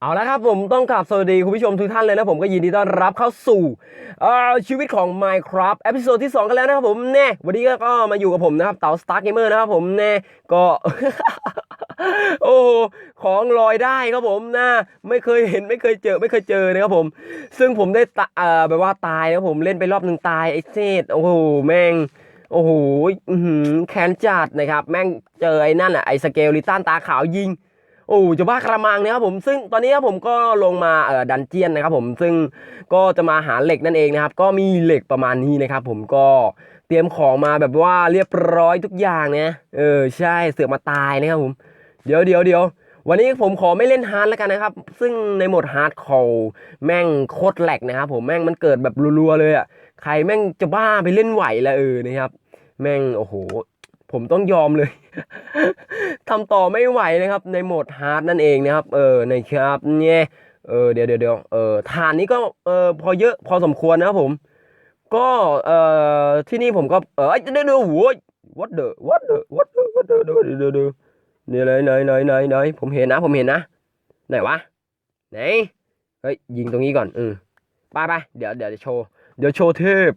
เอาละครับผมต้องกราบสวัสดีคุณผู้ชมทุกท่านเลยนะผมก็ยินดีต้อนรับเข้าสู่ชีวิตของ Minecraft เอพิโซดที่ 2 กันแล้วนะครับผมเน่วันนี้ก็มาอยู่กับผมนะครับเต๋า Star Gamer นะครับผมเน่ก็โอ้ของลอยได้ครับผมนะไม่เคยเห็นไม่เคยเจอไม่เคยเจอนะครับผม ซึ่งผมได้ตเอ่อแบบว่าตายนะครับผมเล่นไปรอบหนึ่งตายไอ้เศษโอ้โหแม่งโอ้โหแค้นจัดนะครับ แม่งเจอไอ้นั่นอะไอ้สเกลลิตันตาขาวยิง โอ้จะบ้ากระมังนะครับผมซึ่งตอนนี้ครับผมก็ลงมาเอ่อดันเจียนนะครับผมซึ่งก็จะมาหาเหล็กนั่นเองนะครับ ก็มีเหล็กประมาณนี้นะครับ ผมก็เตรียมของมาแบบว่าเรียบร้อยทุกอย่างเนะเออใช่เสือกมาตายนะครับผมเดี๋ยวเดี๋ยวเดี๋ยววันนี้ผมขอไม่เล่นฮาร์ดแล้วกันนะครับ ซึ่งในโหมดฮาร์ดเขาแม่งโคตรแหลกนะครับผมแม่งมันเกิดแบบรัวๆเลยอะใครแม่งจะบ้าไปเล่นไหวละเออนะครับแม่งโอ้โห ผมต้องยอมเลยทำต่อไม่ไหวนะครับ ในโหมดฮาร์ดนั่นเองนะครับ เออนะครับเนี่ยเออเดี๋ยวเดี๋ยวเดี๋ยวเออฐานนี้ก็เออพอเยอะพอสมควรนะครับผม ก็เออที่นี่ผมก็เออเดี๋ยวเดี๋ยวโว้ย what the what the what the what the เดี๋ยวเดี๋ยวเดี๋ยวเดี๋ยวเนี่ยเลยไหนไหนไหนไหนผมเห็นนะผมเห็นนะไหนวะไหนเฮ้ยยิงตรงนี้ก่อนอืมไปไปเดี๋ยวเดี๋ยวโชว์เดี๋ยวโชว์เทพ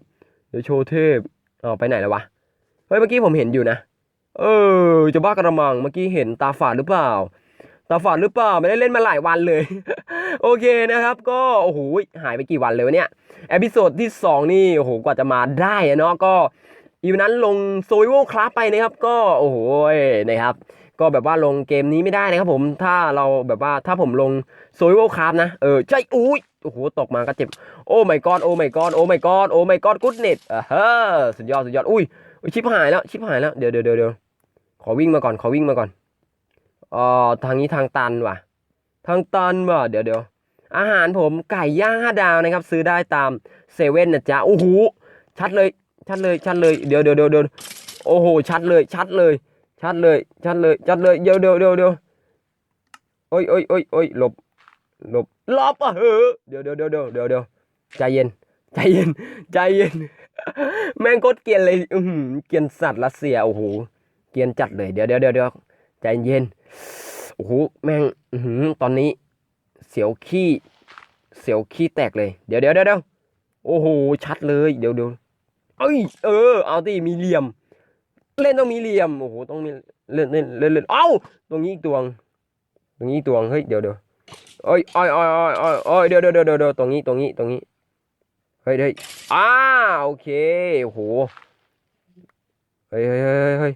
เดี๋ยวโชว์เทพอ๋อไปไหนแล้ววะ ฮ้ยเมื่อกี้ผมเห็นอยู่นะ เออ จะบ้ากระมังเมื่อกี้เห็นตาฝาดหรือเปล่า ตาฝาดหรือเปล่าไม่ได้เล่นมาหลายวันเลย โอเคนะครับ ก็โอ้โหหายไปกี่วันเลยวะเนี่ยเอพิโซดที่ 2 นี่โอ้โหกว่าจะมาได้เนาะก็อีวันนั้นลงโซ i วคลาสไปนะครับ ก็โอ้โหนะครับ ก็แบบว่าลงเกมนี้ไม่ได้นะครับผมถ้าเราแบบว่าถ้าผมลงโซ i วคลาสนะเออใช่อุ้ยโอ้โหตกมาก็เจ็บโอ้ my god โอ้ my god โอ้ my god โอ้ my god goodness เออเฮสุดยอดสุดยอดอุ้ย ชิบหายแล้วชิบหายแล้วเดี๋ยวเดี๋ยวเดี๋ยวเดี๋ยวขอวิ่งมาก่อนขอวิ่งมาก่อนอ๋อทางนี้ทางตันว่ะ ทางตันว่ะเดี๋ยวเดี๋ยวอาหารผมไก่ย่างห้าดาวนะครับ ซื้อได้ตามเซเว่นนะจ๊ะโอ้โหชัดเลย ชัดเลยชัดเลยเดี๋ยวเดี๋ยวเดี๋ยวเดี๋ยวโอ้โหชัดเลย ชัดเลย ชัดเลย ชัดเลยชัดเลยเดี๋ยวเดี๋ยวเดี๋ยวเดี๋ยวโอ้ยโอ้ยโอ้ยโอ้ยหลบหลบหลบอะเฮ้อเดี๋ยวเดี๋ยวเดี๋ยวเดี๋ยวเดี๋ยวใจเย็นใจเย็นใจเย็น แม่งโคตรเกียนเลย อืเกียนสัตว์รัสเซีย โอ้โห เกียนจัดเลย เดี๋ยวเดี๋ยวเดี๋ยวเดี๋ยวใจเย็น โอ้โห แม่ง อืตอนนี้ เสียวขี้ เสียวขี้แตกเลย เดี๋ยวเดี๋ยวเดี๋ยวเดี๋ยวโอ้โห ชัดเลย เดี๋ยวเดี๋ยวเอ้ย เออ เอาที่มีเหลี่ยม เล่นต้องมีเหลี่ยม โอ้โห ต้องมีเล่นเล่นเล่นเล่นเอ้า ตรงนี้อีกตวง ตรงนี้ตวง เฮ้ย เดี๋ยวเดี๋ยวเอ้ยอ้อยอ้อยอ้อยอ้อยอ้ยเดี๋ยวเดี๋ยวเดี๋ยวเดี๋ยวตรงนี้ ตรงนี้ ตรงนี้ เฮ้ยเฮ้ยอ้าโอเคโอ้โหเฮ้ยเฮ้ยเฮ้ย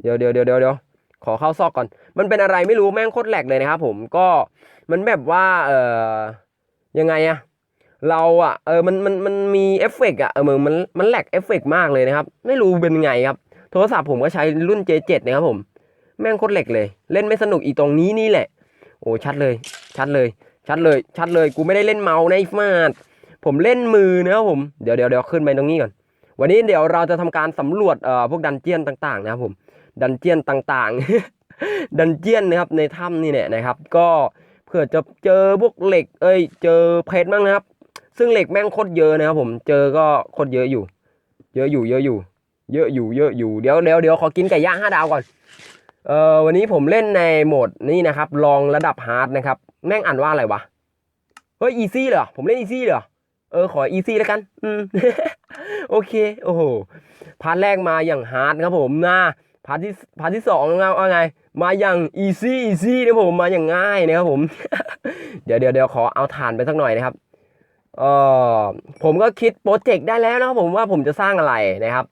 เดี๋ยวเดี๋ยวเดี๋ยวเดี๋ยวเดี๋ยวขอเข้าซอกก่อน มันเป็นอะไรไม่รู้แม่งโคตรแหลกเลยนะครับผมก็มันแบบว่าเอ่อยังไงอะเราอะเออมันมันมันมีเอฟเฟกต์อะเออมันมันมันแหลกเอฟเฟกต์มากเลยนะครับ ไม่รู้เป็นไงครับ โทรศัพท์ผมก็ใช้รุ่น J7 นะครับผม แม่งโคตรแหลกเลย เล่นไม่สนุกอีตรงนี้นี่แหละ โอ้ชัดเลย ชัดเลย ชัดเลย ชัดเลย กูไม่ได้เล่นเมาส์ในฟาด ผมเล่นมือนะครับผมเดี๋ยวเดี๋ยวเดี๋ยวขึ้นไปตรงนี้ก่อน วันนี้เดี๋ยวเราจะทำการสำรวจเอ่อพวกดันเจียนต่างๆ นะครับผมดันเจียนต่างๆ ดันเจียนนะครับในถ้ำนี่เนี่ยนะครับ ก็เผื่อจะเจอพวกเหล็ก เอ้ย เจอเพชรบ้างนะครับ ซึ่งเหล็กแม่งโคตรเยอะนะครับผมเจอก็โคตรเยอะอยู่ เยอะอยู่เยอะอยู่ เยอะอยู่เยอะอยู่เดี๋ยวเดี๋ยวเดี๋ยวขอกินไก่ย่างห้าดาวก่อนเอ่อวันนี้ผมเล่นในโหมดนี่นะครับ ลองระดับฮาร์ดนะครับ แม่งอ่านว่าอะไรวะ เฮ้ยอีซี่เหรอผมเล่นอีซี่เหรอ เออขออีซี่แล้วกัน อืม โอเค โอ้โห พาร์ทแรกมาอย่างฮาร์ดครับผมนะ พาร์ทที่ พาร์ทที่สองนะว่าไง มาอย่างอีซี่อีซี่นะผม มาอย่างง่ายนะครับผม เดี๋ยวเดี๋ยวเดี๋ยวขอเอาฐานไปสักหน่อยนะครับ เออผมก็คิดโปรเจกต์ได้แล้วนะครับผมว่าผมจะสร้างอะไรนะครับ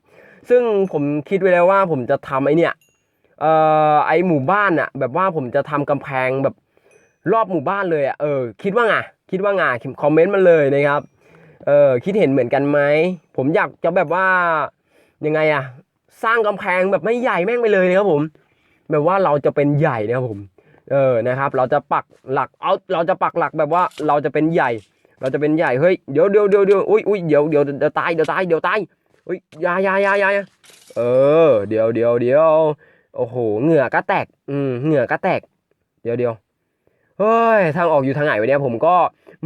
ซึ่งผมคิดไว้แล้วว่าผมจะทำไอเนี่ย เอ่อ ไอหมู่บ้านอะแบบว่าผมจะทำกำแพงแบบรอบหมู่บ้านเลยอะเออ คิดว่าไง คิดว่าไงคอมเมนต์มาเลยนะครับ เออคิดเห็นเหมือนกันไหม ผมอยากจะแบบว่ายังไงอะสร้างกำแพงแบบไม่ใหญ่แม่งไปเลยนะครับผม แบบว่าเราจะเป็นใหญ่นะครับผม เออนะครับ เราจะปักหลักเอาเราจะปักหลักแบบว่าเราจะเป็นใหญ่ เราจะเป็นใหญ่เฮ้ยเดี๋ยวเดี๋ยวเดี๋ยวเดี๋ยวอุ้ยอุ้ยเดี๋ยวเดี๋ยวเดี๋ยวตายเดี๋ยวตายเดี๋ยวตายอุ้ยยายายายายาเออ เดี๋ยวเดี๋ยวเดี๋ยวโอ้โหเหงื่อก็แตก อืมเหงื่อก็แตก เดี๋ยวเดี๋ยว เฮ้ยทางออกอยู่ทางไหนวะเนี่ยผมก็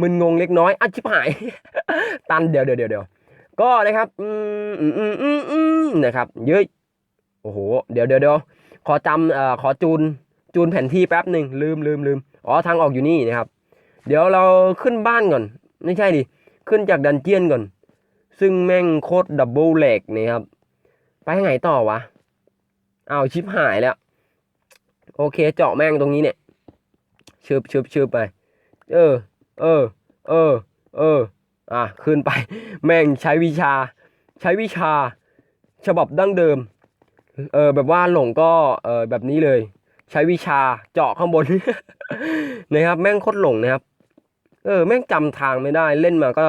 มึนงงเล็กน้อยอะชิบหาย ตันเดี๋ยวเดี๋ยวเดี๋ยวก็นะครับอืมอืมอืมอืมนะครับเย้ยโอ้โหเดี๋ยวเดี๋ยวเดี๋ยวขอจำเอ่อขอจูนจูนแผนที่แป๊บหนึ่งลืมลืมลืมอ๋อทางออกอยู่นี่นะครับ เดี๋ยวเราขึ้นบ้านก่อน ไม่ใช่ดิขึ้นจากดันเจียนก่อน ซึ่งแม่งโคตรดับเบิลแหลกนี่ครับไปทางไหนต่อวะอ้าวชิปหายแล้ว โอเคเจาะแม่งตรงนี้เนี่ย ชืบชืบชืบไป เออ เออ เออ เออ อะขึ้นไป แม่งใช้วิชา ใช้วิชา ฉบับดั้งเดิม เออ แบบว่าหลงก็ เออ แบบนี้เลย ใช้วิชาเจาะข้างบนนะครับ แม่งโคตรหลงนะครับ เออ แม่งจำทางไม่ได้ เล่นมาก็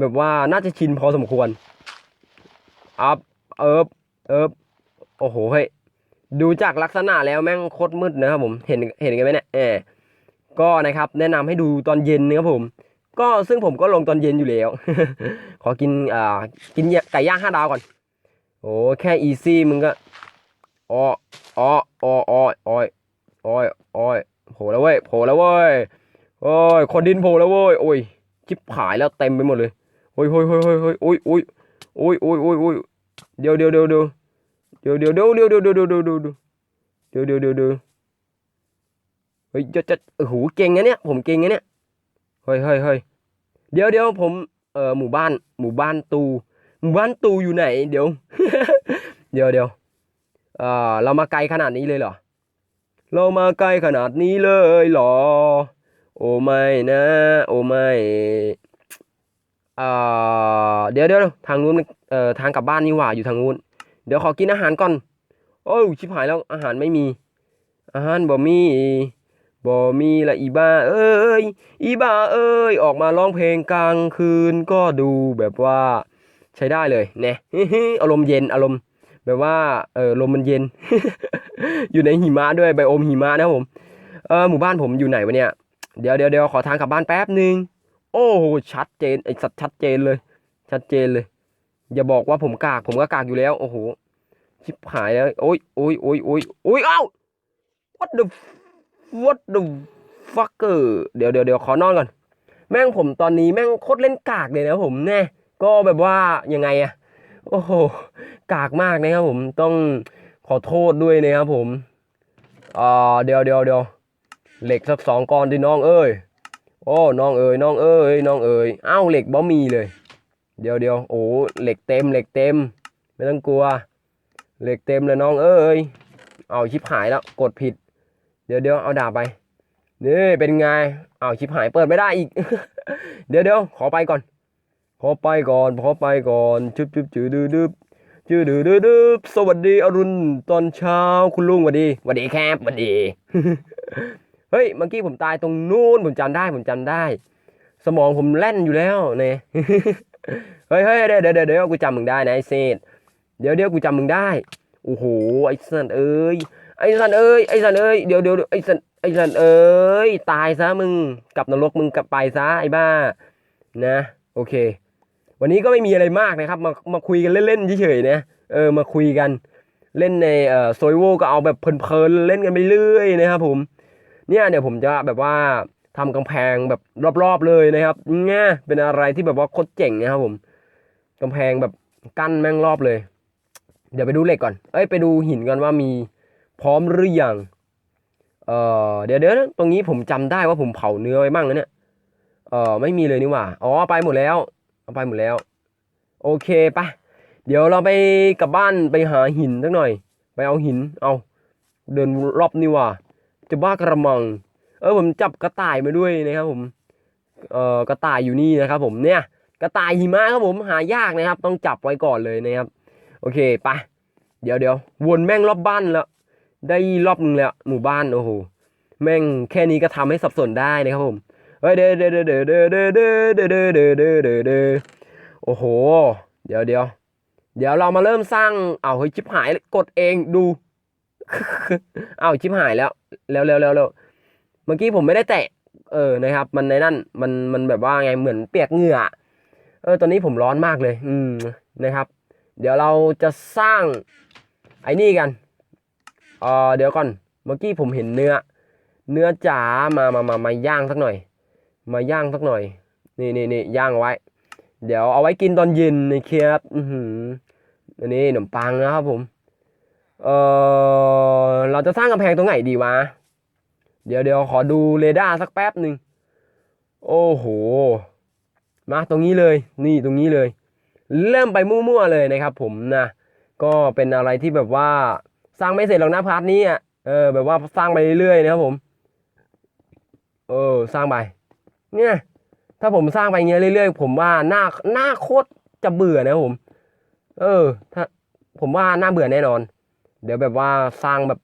แบบว่าน่าจะชินพอสมควร อัพ เอิบเอิบโอ้โห เฮ้ย ดูจากลักษณะแล้วแม่งโคตรมืดนะครับผม เห็น เห็นกันไหมเนี่ย เออ ก็นะครับแนะนำให้ดูตอนเย็นนะครับผม ก็ซึ่งผมก็ลงตอนเย็นอยู่แล้ว ขอกินอ่ากินไก่ย่างห้าดาวก่อน โอ้แค่อีซี่มึงก็อ้ออ้ออ้ออ้อยอ้อยอ้อยอ้อยโผล่แล้วเว้ยโผล่แล้วเว้ยโอ้ยคนดินโผล่แล้วเว้ยโอ้ยชิบหายแล้วเต็มไปหมดเลยโอ้ยโอ้ยโอ้ยโอ้ยโอ้ยโอ้ยโอ้ยโอ้ยโอ้ยโอ้ยโอ้ยเดี๋ยวเดี๋ยวเดี๋ยวเดี๋ยวเดี๋ยวเดี๋ยวเดี๋ยวเดี๋ยวเดี๋ยวเดี๋ยวเดี๋ยวเดี๋ยวเดี๋ยวเดี๋ยว เฮ้ยจะจะโอ้โหเก่งนะเนี่ยผมเก่งนะเนี่ยเฮ้ยเฮ้ยเฮ้ยเดี๋ยวเดี๋ยวผมเอ่อหมู่บ้าน หมู่บ้านตู หมู่บ้านตูอยู่ไหน เดี๋ยว เดี๋ยวเดี๋ยวเอ่อเรามาไกลขนาดนี้เลยเหรอ เรามาไกลขนาดนี้เลยเหรอ โอ้ไม่นะ โอ้ไม่เอ่อเดี๋ยวเดี๋ยวทางนู้นเอ่อทางกลับบ้านนี่หว่าอยู่ทางนู้น เดี๋ยวขอกินอาหารก่อน โอ้ยชิบหายแล้วอาหารไม่มี อาหารบ่มี บ่มีละอีบ้าเอ้ย อีบ้าเอ้ย ออกมาร้องเพลงกลางคืนก็ดูแบบว่าใช้ได้เลยเนี่ยอารมณ์เย็นอารมณ์แบบว่าเออลมมันเย็น อยู่ในหิมะด้วยไบโอมหิมะนะผมเออหมู่บ้านผมอยู่ไหนวะเนี่ยเดี๋ยวเดี๋ยวเดี๋ยวขอทางกลับบ้านแป๊บหนึ่งโอ้โหชัดเจนไอสัตว์ชัดเจนเลย ชัดเจนเลย อย่าบอกว่าผมกากผมก็กากอยู่แล้วโอ้โหชิบหายแล้วโอ้ยโอ้ยโอ้ยโอ้ยโอ้ยเอ้า what the what the fucker เดี๋ยวเดี๋ยวเดี๋ยวขอนอนก่อน แม่งผมตอนนี้แม่งโคตรเล่นกากเลยนะผมแน่ก็แบบว่ายังไงอะโอ้โหกากมากนะครับผมต้องขอโทษด้วยนะครับผมอ่าเดี๋ยวเดี๋ยวเดี๋ยวเหล็กสักสองก้อนดิน้องเอ้ยโอ้น้องเอ้ยน้องเอ้ยน้องเอ้ยเอ้าเหล็กบ่มีเลย เดี๋ยวเดี๋ยวโอ้เหล็กเต็มเหล็กเต็ม ไม่ต้องกลัว เหล็กเต็มเลยน้องเอ้ยเอาชิบหายแล้วกดผิด เดี๋ยวเดี๋ยวเอาดาบไปนี่เป็นไงเอาชิบหายเปิดไม่ได้อีก เดี๋ยวเดี๋ยวขอไปก่อน ขอไปก่อนขอไปก่อนจุบจุบจืดดืดบจืดดืดดืบสวัสดีอรุณตอนเช้าคุณลุงสวัสดีสวัสดีครับสวัสดีเฮ้ยเมื่อกี้ผมตายตรงนู้นผมจำได้ผมจำได้ สมองผมแล่นอยู่แล้วเนี่ยเฮ้ยเฮ้ยเดี๋ยวเดี๋ยวเดี๋ยวกูจำมึงได้นะไอ้เศษเดี๋ยวเดี๋ยวกูจำมึงได้โอ้โหไอ้สันเอ้ย ไอ้สันเอ้ยไอ้สันเอ้ยเดี๋ยวเดี๋ยวไอ้สันไอ้สันเอ้ยตายซะมึงกลับนรกมึงกลับไปซะไอ้บ้า นะ โอเค วันนี้ก็ไม่มีอะไรมากนะครับ มามาคุยกันเล่นๆเฉยๆนะเออมาคุยกัน เล่นในเอ่อโซยโวก็เอาแบบเพลินๆเล่นกันไปเรื่อยนะครับผม เนี่ยเดี๋ยวผมจะแบบว่าทำกำแพงแบบรอบๆเลยนะครับเนี่ยเป็นอะไรที่แบบว่าโคตรเจ๋งนะครับผมกำแพงแบบกั้นแม่งรอบเลย เดี๋ยวไปดูเหล็กก่อน เอ้ยไปดูหินก่อนว่ามี พร้อมหรือยังเออเดี๋ยวเดี๋ยวตรงนี้ผมจำได้ว่าผมเผาเนื้อไว้บ้างนะเนี่ยเออไม่มีเลยนี่หว่าอ๋อไปหมดแล้วเอาไปหมดแล้ว โอเคไปะเดี๋ยวเราไปกลับบ้านไปหาหินสักหน่อย ไปเอาหินเอาเดินรอบนี่หว่า จะบ้ากระมัง เออผมจับกระต่ายมาด้วยนะครับผมเอ่อกระต่ายอยู่นี่นะครับ ผมเนี่ย กระต่ายหิมะครับผมหายากนะครับ ต้องจับไว้ก่อนเลยนะครับ โอเคไปเดี๋ยวเดี๋ยววนแม่งรอบบ้านแล้ว ได้รอบนึงแล้วหมู่บ้านโอ้โหแม่งแค่นี้ก็ทำให้สับสนได้นะครับผมเฮ้ยเด้อเด้อเด้อเด้อเด้อเด้อเด้อเด้อเด้อเด้อเด้อเด้อเด้อโอ้โห เดี๋ยวเดี๋ยวเดี๋ยวเรามาเริ่มสร้างเอาเฮ้ยชิบหายกดเองดูเอาชิบหายแล้วแล้วแล้วแล้วแล้วเมื่อกี้ผมไม่ได้แตะเออนะครับ มันในนั่นมันมันแบบว่าไงเหมือนเปียกเหงื่อเออตอนนี้ผมร้อนมากเลย อืมนะครับ เดี๋ยวเราจะสร้างไอ้นี่กัน เออเดี๋ยวก่อน เมื่อกี้ผมเห็นเนื้อ เนื้อจ๋ามามามามาย่างสักหน่อย มาย่างสักหน่อย นี่นี่นี่ย่างไว้ เดี๋ยวเอาไว้กินตอนเย็นนะครับอือหืออันนี้ขนมปังนะครับผม เออเราจะสร้างกำแพงตรงไหนดีวะ เดี๋ยวเดี๋ยวขอดูเรดาร์สักแป๊บหนึ่งโอ้โห มาตรงนี้เลย นี่ตรงนี้เลย เริ่มไปมั่วๆเลยนะครับผมนะ ก็เป็นอะไรที่แบบว่า สร้างไม่เสร็จหรอกนะพาร์ทนี้อะเออแบบว่าสร้างไปเรื่อยๆนะครับผมเออสร้างไปเนี่ยถ้าผมสร้างไปเงี้ยเรื่อยๆ ผมว่าหน้าหน้าโคตรจะเบื่อนะครับผม เออ ถ้าผมว่าหน่าเบื่อแน่นอน เดี๋ยวแบบว่าสร้างแบบ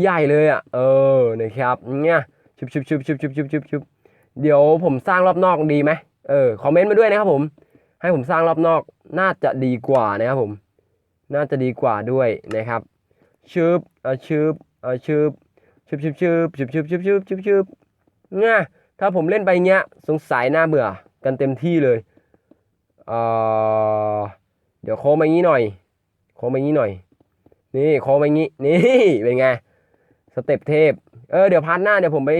ใหญ่ๆเลยอะ เออนะครับเนี่ยชุบชุบชุบชุบชุบชุบชุบชุบเดี๋ยวผมสร้างรอบนอกดีไหมเออคอมเมนต์มาด้วยนะครับผม ให้ผมสร้างรอบนอกน่าจะดีกว่านะครับผม น่าจะดีกว่าด้วยนะครับ ชืบอะชืบอะชืบชืบชืบชืบชืบชืบชืบชืบชืบชืบเนี่ยถ้าผมเล่นไปเงี้ย สงสัยหน่าเบื่อ กันเต็มที่เลยเอ่อเดี๋ยวโค้งมางี้หน่อย โค้งมางี้หน่อย นี่โค้งมางี้ นี่เป็นไง สเต็ปเทพ เออเดี๋ยวพาร์ทหน้าเดี๋ยวผมไป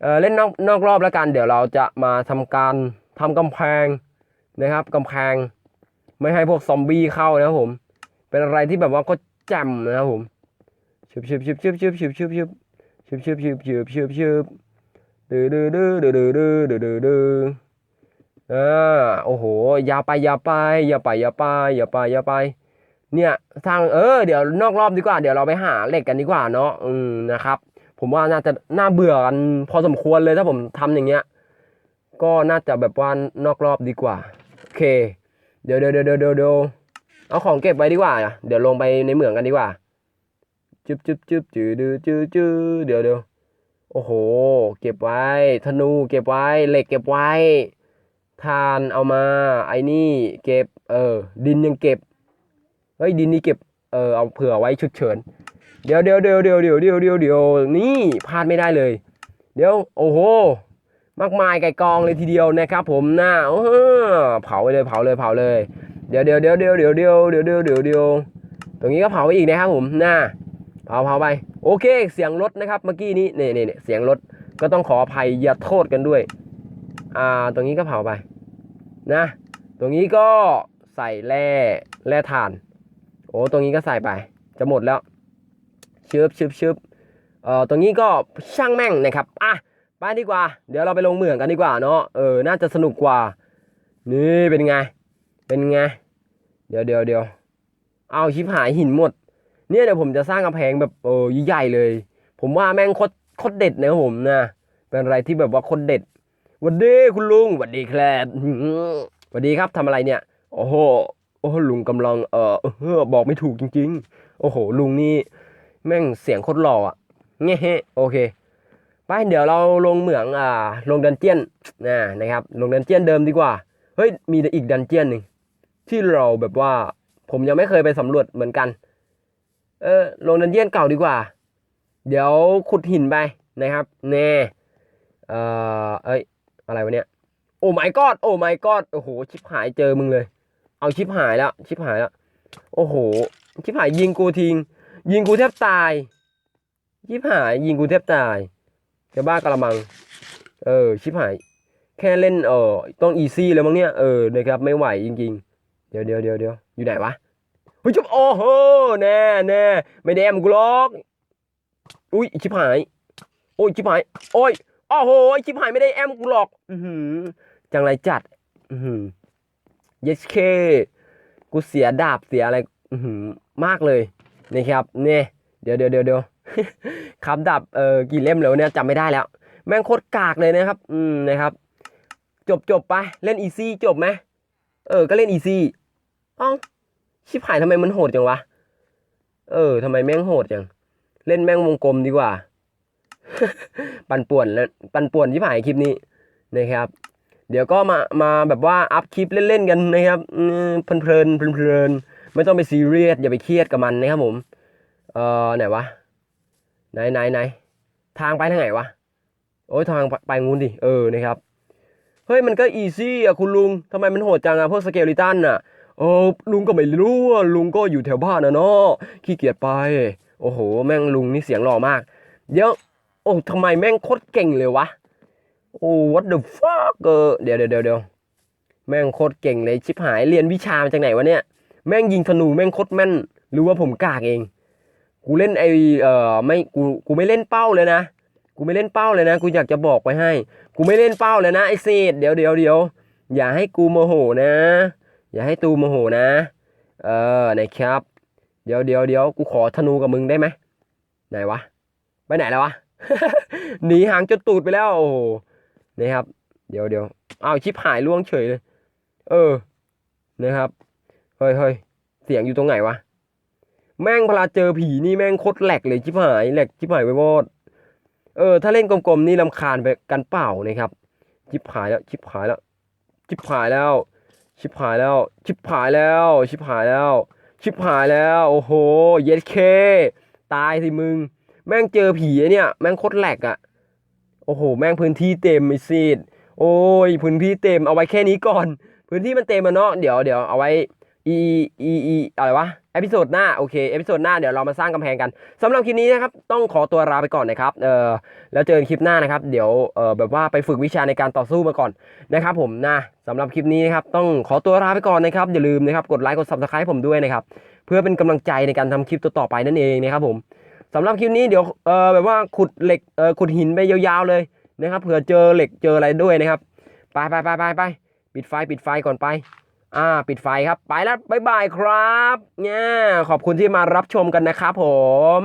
เออเล่นนอกนอกรอบแล้วกัน เดี๋ยวเราจะมาทำการทำกำแพงนะครับกำแพง ไม่ให้พวกซอมบี้เข้านะครับผม เป็นอะไรที่แบบว่าก็ จ่มนะครับผมชุบชุบชุบชุบชุบชุบชุบชุบชุบชุบชุบชุบชุบชุบดื้อดื้อดื้อดื้อดื้อดื้อดื้อดื้อดื้ออ่าโอ้โหอย่าไปอย่าไปอย่าไปอย่าไปอย่าไปอย่าไป เนี่ยสร้างเออเดี๋ยวนอกรอบดีกว่า เดี๋ยวเราไปหาเหล็กกันดีกว่าเนาะอืมนะครับ ผมว่าน่าจะน่าเบื่อกันพอสมควรเลยถ้าผมทำอย่างเงี้ย ก็น่าจะแบบว่านอกรอบดีกว่าโอเค เดี๋ยวเดี๋ยวเดี๋ยวเดี๋ยว เอาของเก็บไว้ดีกว่าเดี๋ยวลงไปในเหมืองกันดีกว่า จึ๊บจึ๊บจึ๊บจืดจืดจืดเดี๋ยวเดี๋ยวโอ้โห เก็บไว้ ธนูเก็บไว้ เหล็กเก็บไว้ทานเอามา ไอ้นี่ เก็บ เออ ดินยังเก็บ เฮ้ย ดินนี่เก็บ เออ เอาเผื่อไว้ฉุกเฉิน เดี๋ยวเดี๋ยวเดี๋ยวเดี๋ยวเดี๋ยวเดี๋ยวเดี๋ยวเดี๋ยวนี่พลาดไม่ได้เลย เดี๋ยว โอ้โห มากมายไก่กองเลยทีเดียวนะครับผมนะเออเผาไปเลย เผาเลย เผาเลย เดี๋ยวเดี๋ยวเดี๋ยวเดี๋ยวเดี๋ยวเดี๋ยวเดี๋ยวเดี๋ยวเดี๋ยวเดี๋ยวตรงนี้ก็เผาไปอีกนะครับผมนะเผาเผาไป โอเค เสียงรถนะครับเมื่อกี้นี้เนี่ยเนี่ยเนี่ยเสียงรถก็ต้องขออภัยอย่าโทษกันด้วย อ่า ตรงนี้ก็เผาไป นะ ตรงนี้ก็ใส่แร่แร่ถ่าน โอ้ตรงนี้ก็ใส่ไป จะหมดแล้วชึบชึบชึบเอ่อตรงนี้ก็ช่างแม่งนะครับอะไปดีกว่า เดี๋ยวเราไปลงเหมืองกันดีกว่าเนาะเออน่าจะสนุกกว่า นี่เป็นไง เป็นไง เดี๋ยวเดี๋ยวเดี๋ยวเอาชิบหายหินหมด เนี่ยเดี๋ยวผมจะสร้างกำแพงแบบเออใหญ่เลย ผมว่าแม่งโคตรโคตรเด็ดนะผมนะ เป็นอะไรที่แบบว่าโคตรเด็ดวันดีคุณลุงวันดีแคร์วันดีครับทำอะไรเนี่ย โอ้โห โอ้โหลุงกำลังเออเออบอกไม่ถูกจริง ๆ โอ้โห ลุงนี่ แม่งเสียงโคตรหล่ออะเงี้ยโอเคไปเดี๋ยวเราลงเหมืองอ่าลงดันเจียนนะนะครับ ลงดันเจียนเดิมดีกว่า เฮ้ย มีอีกดันเจียนหนึ่ง ที่เราแบบว่า ผมยังไม่เคยไปสำรวจเหมือนกัน เออลงดันเจียนเก่าดีกว่า เดี๋ยวขุดหินไปนะครับแน่เอ่อเอ้ยอะไรวะเนี่ยโอ้ my god โอ้ my god โอ้โหชิบหายเจอมึงเลย เอาชิบหายแล้ว ชิบหายแล้ว โอ้โหชิบหายยิงกูทิ้งยิงกูแทบตายชิบหายยิงกูแทบตายจะบ้ากระมัง เออชิบหาย แค่เล่นเออต้องอีซี่แล้วมั้งเนี่ยเออนะครับไม่ไหวจริง ๆ เดี๋ยวเดี๋ยวเดี๋ยวเดี๋ยวอยู่ไหนวะเฮ้ยจุบโอ้โหแน่แน่ไม่ได้แอมกูหรอกอุ้ยชิบหาย โอ้ยชิบหาย โอ้ยโอ้โหชิบหายไม่ได้แอมกูหรอก อือหือจังไรจัด อือหือ yes เคกูเสียดาบเสียอะไร อือหือมากเลยนะครับเนี่ยเดี๋ยวเดี๋ยวเดี๋ยวเดี๋ยวครับดาบเอ่อกี่เล่มแล้วเนี่ยจำไม่ได้แล้ว แม่งโคตรกากเลยนะครับ อืมนะครับ จบจบไปเล่นอีซี่จบไหม เออ ก็เล่นอีซี่อ้าชิบหายทำไมมันโหดจังวะ เออทำไมแม่งโหดจัง เล่นแม่งวงกลมดีกว่า ปั่นป่วนแล้วปั่นป่วนชิบหายคลิปนี้นะครับ เดี๋ยวก็มามาแบบว่าอัพคลิปเล่นๆกันนะครับอืมเพลินๆเพลินๆไม่ต้องไปซีเรียสอย่าไปเครียดกับมันนะครับผมเออไหนวะไหนไหนไหนทางไปทางไหนวะโอ้ยทางไปไปงูนดิเออนะครับ เฮ้ยมันก็อีซี่อะคุณลุงทำไมมันโหดจังอะพวกสเกลิตันอะเออลุงก็ไม่รู้อะลุงก็อยู่แถวบ้านนะเนาะขี้เกียจไป โอ้โห แม่งลุงนี่เสียงหล่อมาก เดี๋ยว โอ้ทำไมแม่งโคตรเก่งเลยวะ โอ้ what the fuck เออเดี๋ยวเดี๋ยวเดี๋ยวแม่งโคตรเก่งเลยชิบหายเรียนวิชามาจากไหนวะเนี่ย แม่งยิงธนูแม่งโคตรแม่นหรือว่าผมกากเอง กูเล่นไอเออไม่กูกูไม่เล่นเป้าเลยนะกูไม่เล่นเป้าเลยนะ กูอยากจะบอกไว้ให้ กูไม่เล่นเป้าเลยนะไอ้เศษเดี๋ยวเดี๋ยวเดี๋ยวอย่าให้กูโมโหนะ อย่าให้ตูโมโหนะ เออนะครับ เดี๋ยวเดี๋ยวเดี๋ยวกูขอธนูกับมึงได้ไหมไหนวะไปไหนแล้ววะหนีหางจนตูดไปแล้วโอ้โหนี่ครับ เดี๋ยวเดี๋ยวอ้าวชิบหายล่วงเฉยเลย เออนะครับเฮ้ยเฮ้ยเสียงอยู่ตรงไหนวะแม่งพลาเจอผีนี่แม่งโคตรแหลกเลยชิบหายแหลกชิบหายไปหมด เออถ้าเล่นกลมๆนี่ลำคาญไปกันเปล่านะครับชิบหายแล้วชิบหายแล้วชิบหายแล้ว ชิบหายแล้ว ชิบหายแล้ว ชิบหายแล้ว ชิบหายแล้ว โอ้โห เย็ดเค ตายสิมึง แม่งเจอผีเนี่ย แม่งโคตรแหลกอะโอ้โห แม่งพื้นที่เต็มไอ้ซีดโอ้ยพื้นที่เต็มเอาไว้แค่นี้ก่อน พื้นที่มันเต็มมาเนาะเดี๋ยวเดี๋ยวเอาไว้ อีอีอีอะไรวะเอพิโซดหน้าโอเคเอพิโซดหน้าเดี๋ยวเรามาสร้างกำแพงกันสำหรับคลิปนี้นะครับต้องขอตัวลาไปก่อนนะครับเออแล้วเจอคลิปหน้านะครับ เดี๋ยวเออแบบว่าไปฝึกวิชาในการต่อสู้มาก่อนนะครับ ผมนะสำหรับคลิปนี้นะครับต้องขอตัวลาไปก่อนนะครับอย่าลืมนะครับกดไลค์กด subscribe ผมด้วยนะครับเพื่อเป็นกำลังใจในการทำคลิปต่อๆไปนั่นเองนะครับผมสำหรับคลิปนี้เดี๋ยวเออแบบว่าขุดเหล็กเออขุดหินไปยาวๆเลยนะครับเผื่อเจอเหล็กเจออะไรด้วยนะครับ ไปไปไปไปไปปิดไฟปิดไฟก่อนไป อ่าปิดไฟครับ ไปแล้ว บ๊ายบายครับเนี่ยขอบคุณที่มารับชมกันนะครับผม